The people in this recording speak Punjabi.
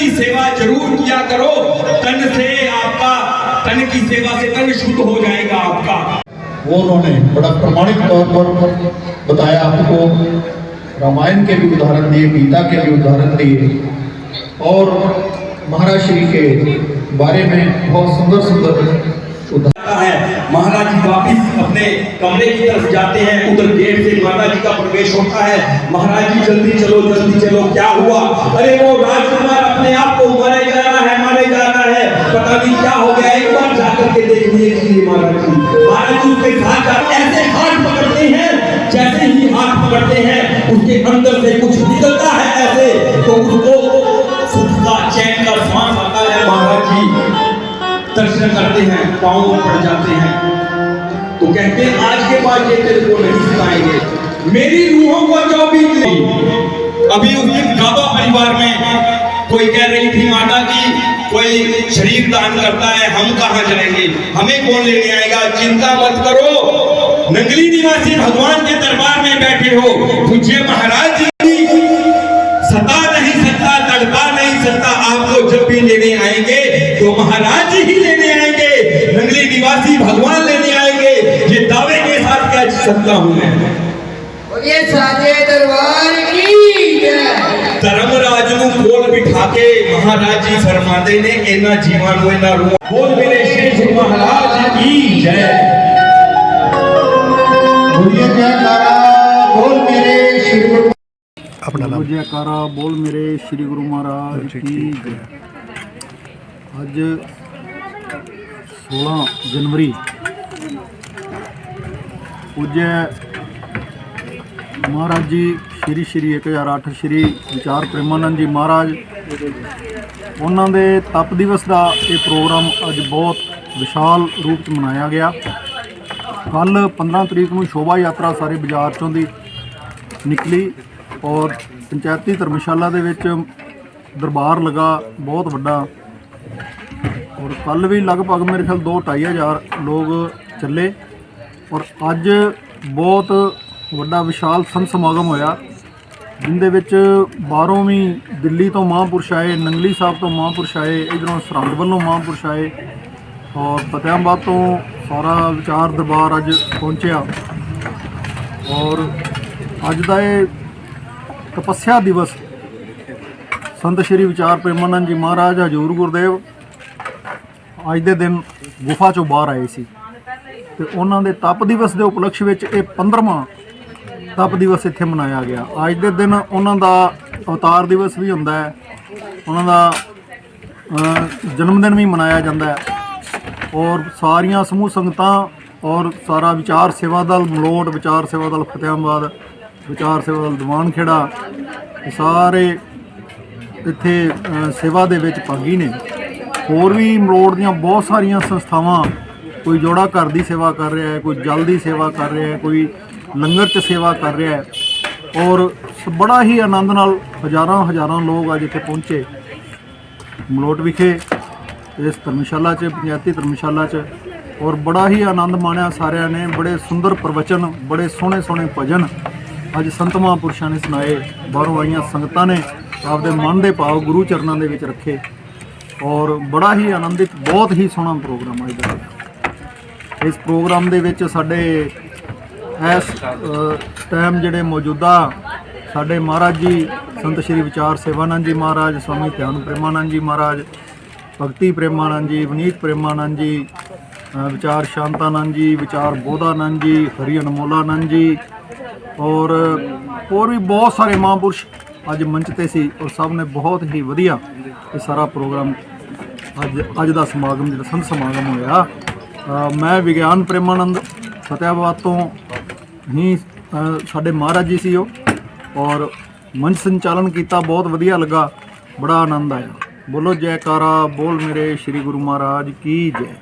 की सेवा ज़रूर किया करो। तन से आपका, तन की सेवा से तन शुद्ध हो जाएगा आपका। वो उन्होंने बड़ा प्रमाणिक तौर पर बताया आपको। रामायण के भी उदाहरण दिए, गीता के भी उदाहरण दिए। और महाराज श्री के बारे में बहुत सुंदर सुंदर जाता है। महाराज जी वापिस अपने कमरे की तरफ़ जाते हैं। उधर गेट से माता जी का प्रवेश होता है। महाराज जी, जल्दी चलो जल्दी चलो। क्या हुआ? अरे वो राजकुमार अपने आप को मारे जा रहा है, मारे जा रहा है। पता नहीं क्या हो गया। एक बार जाकर के देख लीजिए महाराज जी महाराज जी उसके साथ ऐसे हाथ पकड़ते हैं, जैसे ही हाथ पकड़ते हैं, उसके अंदर से कुछ निकलता दर्शन करते हैं, पाँव पड़ जाते हैं। तो कहते हैं, आज के बाद ये तेरे को नहीं सिखाएँगे मेरी रूहों को जो भी अभी गाबा परिवार में कोई कह रही थी, माता की कोई शरीर दान करता है, हम कहाँ जाएँगे हमें कौन लेने आएगा? चिंता मत करो। नगली निवासी भगवान के दरबार में बैठे हो। पूज्य महाराज जी, सता नहीं सकता तड़पा नहीं सकता आपको जब भी लेने आएँगे तो महाराज जी ही नगली निवासी भगवान लेने आएंगे ये दावे के साथ कह सकता हूँ मैं। ਧਰਮਰਾਜ ਨੂੰ ਕੋਲ ਬਿਠਾ ਕੇ ਮਹਾਰਾਜ ਜੀ ਫਰਮਾਉਂਦੇ ਨੇ ਇਹਨਾਂ ਜੀਵਾਂ ਨੂੰ ਇਹਨਾਂ ਰੂਹਾਂ ਬੋਲ ਮੇਰੇ ਸ਼੍ਰੀ ਗੁਰੂ ਮਹਾਰਾਜ ਕੀ ਜੈ ਗੁਰਿਆ ਜੈਕਾਰਾ ਬੋਲ ਮੇਰੇ ਸ਼੍ਰੀ ਗੁਰੂ ਆਪਣਾ ਨਾਮ ਜੈਕਾਰਾ ਬੋਲ ਮੇਰੇ ਸ਼੍ਰੀ ਗੁਰੂ ਮਹਾਰਾਜ ਕੀ ਜੈ ਅੱਜ 16 ਜਨਵਰੀ ਪੂਜਯ ਮਹਾਰਾਜ ਜੀ, ਸ਼੍ਰੀ ਸ਼੍ਰੀ 1008 ਸ਼੍ਰੀ ਵਿਚਾਰ ਪ੍ਰੇਮਾਨੰਦ ਜੀ ਮਹਾਰਾਜ। ਉਹਨਾਂ ਦੇ ਤਪ ਦਿਵਸ ਦਾ ਇਹ ਪ੍ਰੋਗਰਾਮ ਅੱਜ ਬਹੁਤ ਵਿਸ਼ਾਲ ਰੂਪ ਚ ਮਨਾਇਆ ਗਿਆ। ਕੱਲ 15 ਤਰੀਕ ਨੂੰ ਸ਼ੋਭਾ ਯਾਤਰਾ ਸਾਰੇ ਬਾਜ਼ਾਰ ਚੋਂ ਦੀ ਨਿਕਲੀ ਔਰ ਪੰਚਾਇਤੀ ਧਰਮਸ਼ਾਲਾ ਦੇ ਵਿੱਚ ਦਰਬਾਰ ਲਗਾ, ਬਹੁਤ ਵੱਡਾ ਔਰ ਕੱਲ ਵੀ ਲਗਭਗ ਮੇਰੇ ਖਿਆਲ 2 ਹਜ਼ਾਰ ਲੋਕ ਚੱਲੇ ਔਰ ਅੱਜ ਬਹੁਤ ਵੱਡਾ ਵਿਸ਼ਾਲ ਸੰਤ ਸਮਾਗਮ ਹੋਇਆ, ਜਿੰਦੇ ਵਿੱਚ ਬਾਹਰੋਂ ਵੀ ਦਿੱਲੀ ਤੋਂ ਮਹਾਂਪੁਰਸ਼ ਆਏ, ਨੰਗਲੀ ਸਾਹਿਬ ਤੋਂ ਮਹਾਂਪੁਰਸ਼ ਆਏ, ਇਧਰੋਂ ਸਰਹੰਦ ਵੱਲੋਂ ਮਹਾਂਪੁਰਸ਼ ਆਏ ਔਰ ਫਤਿਆਬਾਦ ਤੋਂ ਸਾਰਾ ਵਿਚਾਰ ਦਰਬਾਰ ਅੱਜ ਪਹੁੰਚਿਆ ਔਰ ਅੱਜ ਦਾ ਇਹ ਤਪੱਸਿਆ ਦਿਵਸ ਸੰਤ ਸ਼੍ਰੀ ਵਿਚਾਰ ਪ੍ਰੇਮਾਨੰਦ ਜੀ ਮਹਾਰਾਜ, ਹਜੂਰ ਗੁਰਦੇਵ ਅੱਜ ਦੇ ਦਿਨ ਗੁਫਾ ਚੋਂ ਬਾਹਰ ਆਏ ਸੀ। ਤੇ ਉਹਨਾਂ ਦੇ ਤਪ ਦਿਵਸ ਦੇ ਉਪਲਕਸ਼ ਵਿੱਚ ਇਹ 15ਵਾਂ ਤਪ ਦਿਵਸ ਇੱਥੇ ਮਨਾਇਆ ਗਿਆ। ਅੱਜ ਦੇ ਦਿਨ ਉਹਨਾਂ ਦਾ ਅਵਤਾਰ ਦਿਵਸ ਵੀ ਹੁੰਦਾ ਹੈ। ਉਹਨਾਂ ਦਾ ਜਨਮ ਦਿਨ ਵੀ ਮਨਾਇਆ ਜਾਂਦਾ ਹੈ। ਔਰ ਸਾਰੀਆਂ ਸਮੂਹ ਸੰਗਤਾਂ ਔਰ ਸਾਰਾ ਵਿਚਾਰ ਸੇਵਾ ਦਲ, ਮਲੋਟ, ਵਿਚਾਰ ਸੇਵਾ ਦਲ ਫਤਿਆਬਾਦ, ਵਿਚਾਰ ਸੇਵਾ ਦਲ ਦੀਵਾਨ ਖੇੜਾ ਸਾਰੇ ਇੱਥੇ ਸੇਵਾ ਦੇ ਵਿੱਚ ਭਾਗੀ ਨੇ। ਹੋਰ ਵੀ ਮਲੋਟ ਦੀਆਂ ਬਹੁਤ ਸਾਰੀਆਂ ਸੰਸਥਾਵਾਂ ਕੋਈ ਜੋੜਾ ਘਰ ਦੀ ਸੇਵਾ ਕਰ ਰਿਹਾ ਹੈ, ਕੋਈ ਜਲ ਦੀ ਸੇਵਾ ਕਰ ਰਿਹਾ ਹੈ, ਕੋਈ ਲੰਗਰ 'ਚ ਸੇਵਾ ਕਰ ਰਿਹਾ ਹੈ। ਔਰ ਸ- ਬੜਾ ਹੀ ਆਨੰਦ ਨਾਲ ਹਜ਼ਾਰਾਂ ਹਜ਼ਾਰਾਂ ਲੋਕ ਅੱਜ ਇੱਥੇ ਪਹੁੰਚੇ। ਮਲੋਟ ਵਿਖੇ, ਇਸ ਧਰਮਸ਼ਾਲਾ 'ਚ, ਪੰਚਾਇਤੀ ਧਰਮਸ਼ਾਲਾ 'ਚ। ਔਰ ਬੜਾ ਹੀ ਆਨੰਦ ਮਾਣਿਆ ਸਾਰਿਆਂ ਨੇ। ਬੜੇ ਸੁੰਦਰ ਪ੍ਰਵਚਨ, ਬੜੇ ਸੋਹਣੇ ਸੋਹਣੇ ਭਜਨ ਅੱਜ ਸੰਤ ਮਹਾਂਪੁਰਸ਼ਾਂ ਨੇ ਸੁਣਾਏ। ਬਾਹਰੋਂ ਆਈਆਂ ਸੰਗਤਾਂ ਨੇ ਆਪਦੇ ਮਨ ਦੇ ਭਾਵ ਗੁਰੂ ਚਰਨਾਂ ਦੇ ਵਿੱਚ ਰੱਖੇ। ਔਰ ਬੜਾ ਹੀ ਆਨੰਦਿਤ, ਬਹੁਤ ਹੀ ਸੋਹਣਾ ਪ੍ਰੋਗਰਾਮ ਅੱਜ ਦਾ ਇਸ ਪ੍ਰੋਗਰਾਮ ਦੇ ਵਿੱਚ ਸਾਡੇ ਇਸ ਟਾਈਮ ਜਿਹੜੇ ਮੌਜੂਦਾ ਸਾਡੇ ਮਹਾਰਾਜ ਜੀ, ਸੰਤ ਸ਼੍ਰੀ ਵਿਚਾਰ ਸੇਵਾਨੰਦ ਜੀ ਮਹਾਰਾਜ, ਸਵਾਮੀ ਧਿਆਨ ਪ੍ਰੇਮਾਨੰਦ ਜੀ ਮਹਾਰਾਜ, ਭਗਤੀ ਪ੍ਰੇਮਾਨੰਦ ਜੀ, ਵਨੀਤ ਪ੍ਰੇਮਾਨੰਦ ਜੀ ਵਿਚਾਰ ਸ਼ਾਂਤਾਨੰਦ ਜੀ, ਵਿਚਾਰ ਬੋਧਾਨੰਦ ਜੀ, ਹਰੀ ਅਨਮੋਲਾਨੰਦ ਜੀ, ਔਰ ਹੋਰ ਵੀ ਬਹੁਤ ਸਾਰੇ ਮਹਾਂਪੁਰਸ਼ ਅੱਜ ਮੰਚ ਤੇ ਸੀ ਔਰ ਸਭ ਨੇ ਬਹੁਤ ਹੀ ਵਧੀਆ ਇਹ ਸਾਰਾ ਪ੍ਰੋਗਰਾਮ ਅੱਜ ਅੱਜ ਦਾ ਸਮਾਗਮ ਜਿਹੜਾ ਸੰਤ ਸਮਾਗਮ ਹੋਇਆ ਮੈਂ ਵਿਗਿਆਨ ਪ੍ਰੇਮਾਨੰਦ ਫਤਿਆਬਾਦ ਤੋਂ ਹੀ ਸਾਡੇ ਮਹਾਰਾਜ ਜੀ ਸੀ ਉਹ, ਔਰ ਮੰਚ ਸੰਚਾਲਨ ਕੀਤਾ, ਬਹੁਤ ਵਧੀਆ ਲੱਗਾ, ਬੜਾ ਆਨੰਦ ਆਇਆ। ਬੋਲੋ ਜੈਕਾਰਾ, ਬੋਲ ਮੇਰੇ ਸ੍ਰੀ ਗੁਰੂ ਮਹਾਰਾਜ ਕੀ ਜੈ।